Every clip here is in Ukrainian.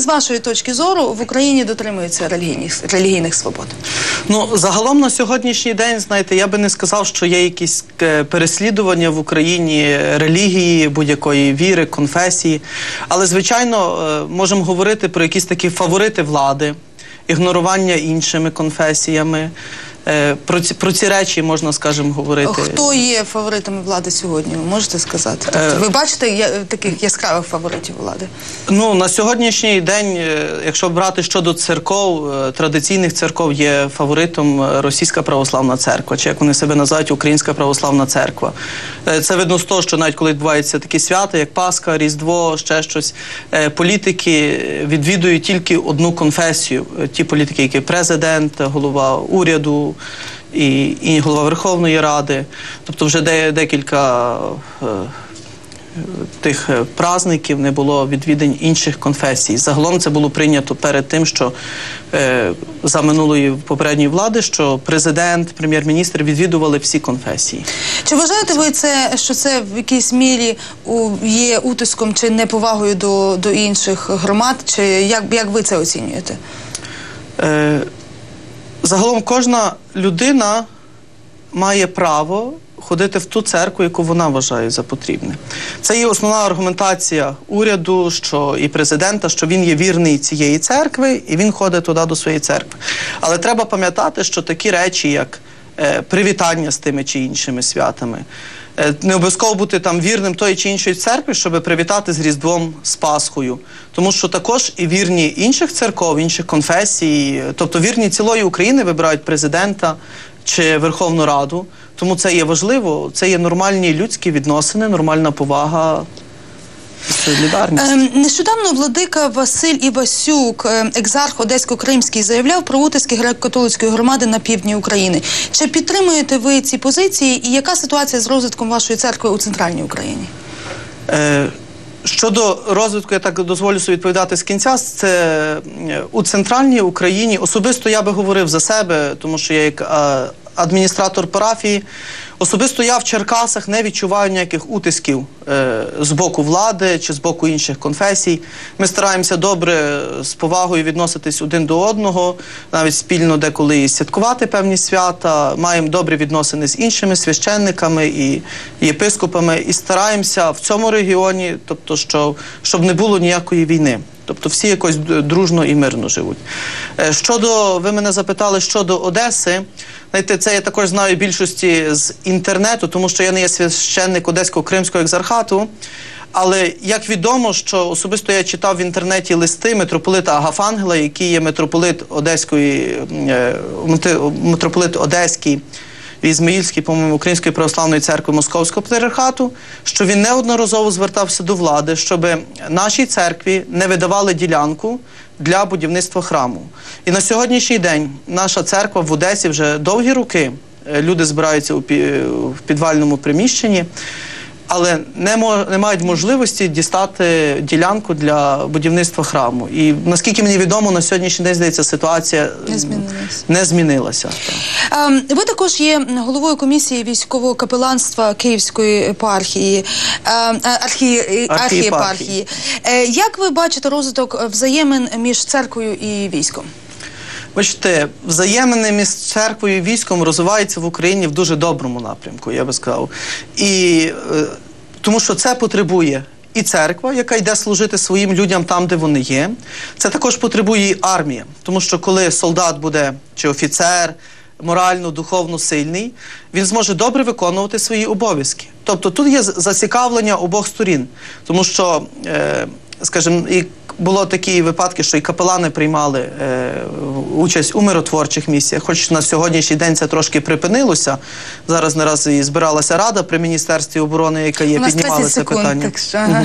з вашої точки зору в Україні дотримуються релігійних релігійних свобод? Ну, загалом на сьогоднішній день, знаєте, я би не сказав, що є якісь е, переслідування в Україні релігії, будь-якої віри, конфесії. Але, звичайно, е, можемо говорити про якісь такі фаворити влади, ігнорування іншими конфесіями. Е, Про ці, про ці речі можна, скажімо, говорити. Хто є фаворитами влади сьогодні? Ви можете сказати? Тобто, Е, ви бачите я, таких яскравих фаворитів влади? Ну на сьогоднішній день, е, якщо брати щодо церков, е, традиційних церков є фаворитом е, Російська православна церква, чи як вони себе називають Українська православна церква. Е, Це видно з того, що навіть коли відбуваються такі свята, як Пасха, Різдво, ще щось, е, політики відвідують тільки одну конфесію. Е, Ті політики, які президент, голова уряду. І, і голова Верховної Ради, тобто вже де, декілька е, тих е, праздників не було відвідань інших конфесій. Загалом це було прийнято перед тим, що е, за минулої попередньої влади, що президент, прем'єр-міністр відвідували всі конфесії. Чи вважаєте ви це, що це в якійсь мірі є утиском чи неповагою до, до інших громад? Чи як, як ви це оцінюєте? Е, загалом кожна людина має право ходити в ту церкву, яку вона вважає за потрібне. Це є основна аргументація уряду, що і президента, що він є вірний цієї церкви, і він ходить туди до своєї церкви. Але треба пам'ятати, що такі речі, як е, привітання з тими чи іншими святами. Е, Не обов'язково бути там вірним тої чи іншої церкви, щоб привітати з Різдвом з Пасхою. Тому що також і вірні інших церков, інших конфесій, тобто вірні цілої України вибирають президента чи Верховну Раду. Тому це є важливо, це є нормальні людські відносини, нормальна повага, солідарність. Ем, Нещодавно владика Василь Івасюк, ем, екзарх Одесько-Кримський, заявляв про утиски греко-католицької громади на півдні України. Чи підтримуєте ви ці позиції? І яка ситуація з розвитком вашої церкви у центральній Україні? Е, Щодо розвитку, я так дозволю собі відповідати з кінця. Це е, у центральній Україні. Особисто я би говорив за себе, тому що я як е, адміністратор парафії. Особисто я в Черкасах не відчуваю ніяких утисків е, з боку влади чи з боку інших конфесій. Ми стараємося добре е, з повагою відноситись один до одного, навіть спільно деколи і святкувати певні свята. Маємо добрі відносини з іншими священниками і єпископами, і стараємося в цьому регіоні, тобто, що, щоб не було ніякої війни. Тобто всі якось дружно і мирно живуть. Е, Щодо, ви мене запитали щодо Одеси. Знаєте, це я також знаю більшості з інтернету, тому що я не є священник Одеського Кримського екзархату. Але як відомо, що особисто я читав в інтернеті листи митрополита Агафангела, який є митрополит Одеської е, митрополит Одеський Ізмаїльський, по-моєму, Української православної церкви Московського патріархату, що він неодноразово звертався до влади, щоб нашій церкві не видавали ділянку для будівництва храму. І на сьогоднішній день наша церква в Одесі вже довгі роки е, люди збираються у в підвальному приміщенні. Але не, мо- не мають можливості дістати ділянку для будівництва храму. І наскільки мені відомо, на сьогоднішній день здається, ситуація Не змінилась. Не змінилася. так. Ем, Ви також є головою комісії військового капеланства Київської епархії, ем, архі, Архієпархії. архієпархії. Е, Як ви бачите розвиток взаємин між церквою і військом? Бачите, взаємини між церквою і військом розвиваються в Україні в дуже доброму напрямку, я би сказав. І е, тому що це потребує і церква, яка йде служити своїм людям там, де вони є. Це також потребує і армія, тому що коли солдат буде чи офіцер. Морально, духовно сильний, він зможе добре виконувати свої обов'язки. Тобто тут є зацікавлення обох сторін, тому що, е, скажімо, і було такі випадки, що і капелани приймали е, участь у миротворчих місіях. Хоч на сьогоднішній день це трошки припинилося. Зараз наразі і збиралася рада при міністерстві оборони, яка є піднімали це секунд, питання. так що, ага.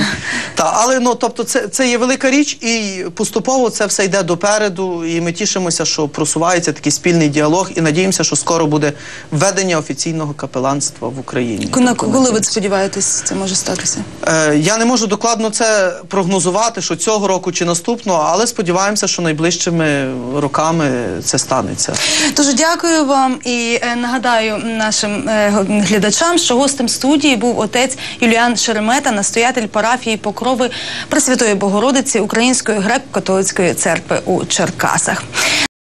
Та, але ну тобто, це, це є велика річ, і поступово це все йде допереду. І ми тішимося, що просувається такий спільний діалог, і надіємося, що скоро буде введення офіційного капеланства в Україні. Тобто, коли ви надіємося. сподіваєтесь, це може статися? Е, Я не можу докладно це прогнозувати. Прогнозувати, що цього року чи наступного, але сподіваємося, що найближчими роками це станеться. Дуже дякую вам і е, нагадаю нашим е, глядачам, що гостем студії був отець Юліан Шеремета, настоятель парафії Покрови Пресвятої Богородиці Української греко-католицької церкви у Черкасах.